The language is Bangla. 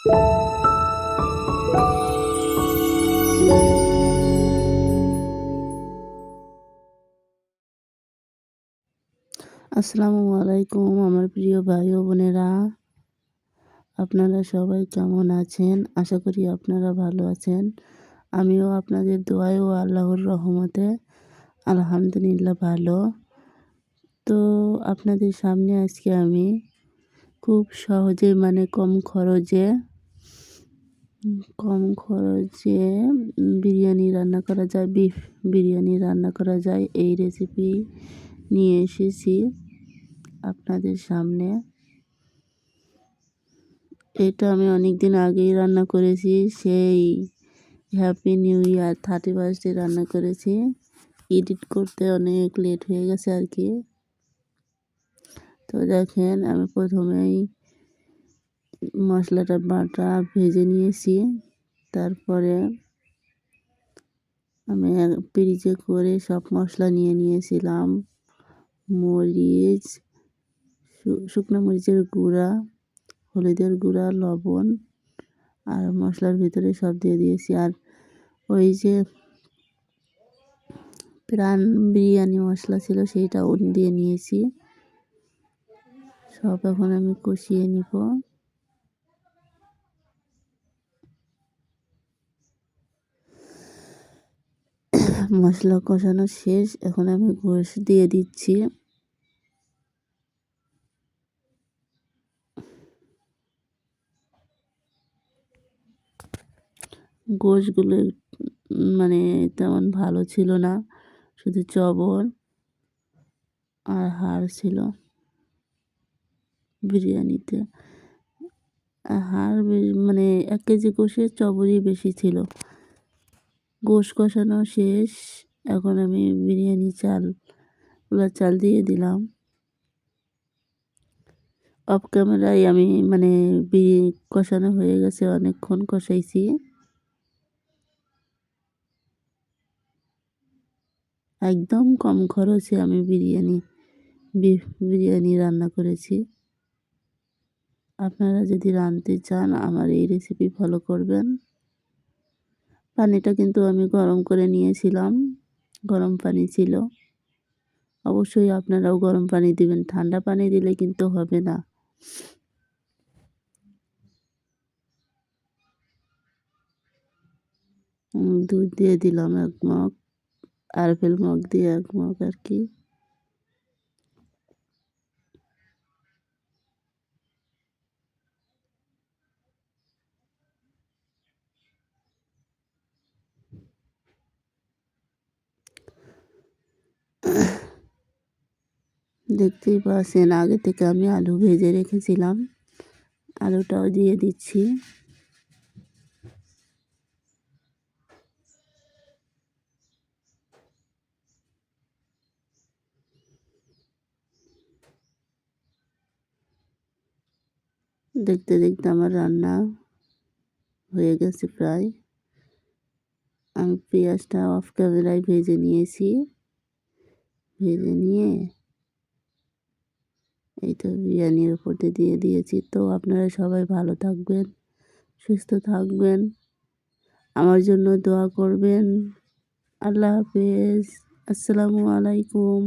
আসসালামু আলাইকুম, আমার প্রিয় ভাই ও বোনেরা। আপনারা সবাই কেমন আছেন? আশা করি আপনারা ভালো আছেন। আমিও আপনাদের দোয়ায় ও আল্লাহর রহমতে আলহামদুলিল্লাহ ভালো। তো আপনাদের সামনে আজকে আমি খুব সহজে মানে কম খরচে কম খরচে বিরিয়ানি রান্না করা যায় বিফ বিরিয়ানি রান্না করা যায়। এই রেসিপি নিয়ে এসেছি আপনাদের সামনে। এটা আমি অনেক দিন আগেই রান্না করেছি, সেই হ্যাপি নিউ ইয়ার থার্টি ফার্স্টে রান্না করেছি। এডিট করতে অনেক লেট হয়ে গেছে আর কি। তো দেখেন, আমি প্রথমেই মশলাটা বাটা ভেজে নিয়েছি। তারপরে আমি পিরিচে করে সব মশলা নিয়ে নিয়েছিলাম। মরিচ শুকনো মরিচের গুঁড়া, হলুদের গুঁড়া, লবণ আর মশলার ভিতরে সব দিয়ে দিয়েছি। আর ওই যে প্রাণ বিরিয়ানি মশলা ছিল সেইটাও দিয়ে নিয়েছি। সব এখন আমি কষিয়ে নিব। মশলা কষানো শেষ। এখন আমি গোশ দিয়ে দিচ্ছি। গোশগুলো মানে তেমন ভালো ছিল না, শুধু চবর আর হাড় ছিল বিরিয়ানিতে। হাড় মানে এক কেজি গোশের চবরই বেশি ছিল। গোশ কষানো শেষ। এখন আমি বিরিয়ানি চাল ওগুলো চাল দিয়ে দিলাম। অফ ক্যামেরায় আমি মানে কষানো হয়ে গেছে, অনেকক্ষণ কষাইছি। একদম কম খরচে আমি বিরিয়ানি বিফ বিরিয়ানি রান্না করেছি। আপনারা যদি রাঁধতে চান, আমার এই রেসিপি ফলো করবেন। পানিটা কিন্তু আমি গরম করে নিয়েছিলাম। গরম পানি ছিল। অবশ্যই আপনারাও গরম পানি দিবেন। ঠান্ডা পানি দিলে কিন্তু হবে না। দুধ দিয়ে দিলাম এক মগ। আরফেল মগ দিয়ে এক মগ আর কি। দেখতেই পাচ্ছেন, আগে থেকে আমি আলু ভেজে রেখেছিলাম। আলুটাও দিয়ে দিচ্ছি। দেখতে দেখতে আমার রান্না হয়ে গেছে প্রায়। আমি পেঁয়াজটা অফ ক্যামেরায় ভেজে নিয়েছি। ভেজে নিয়ে এই তো বিরিয়ানির উপর দিয়ে দিয়েছি। তো আপনারা সবাই ভালো থাকবেন, সুস্থ থাকবেন, আমার জন্য দোয়া করবেন। আল্লাহ হাফেজ। আসসালামু আলাইকুম।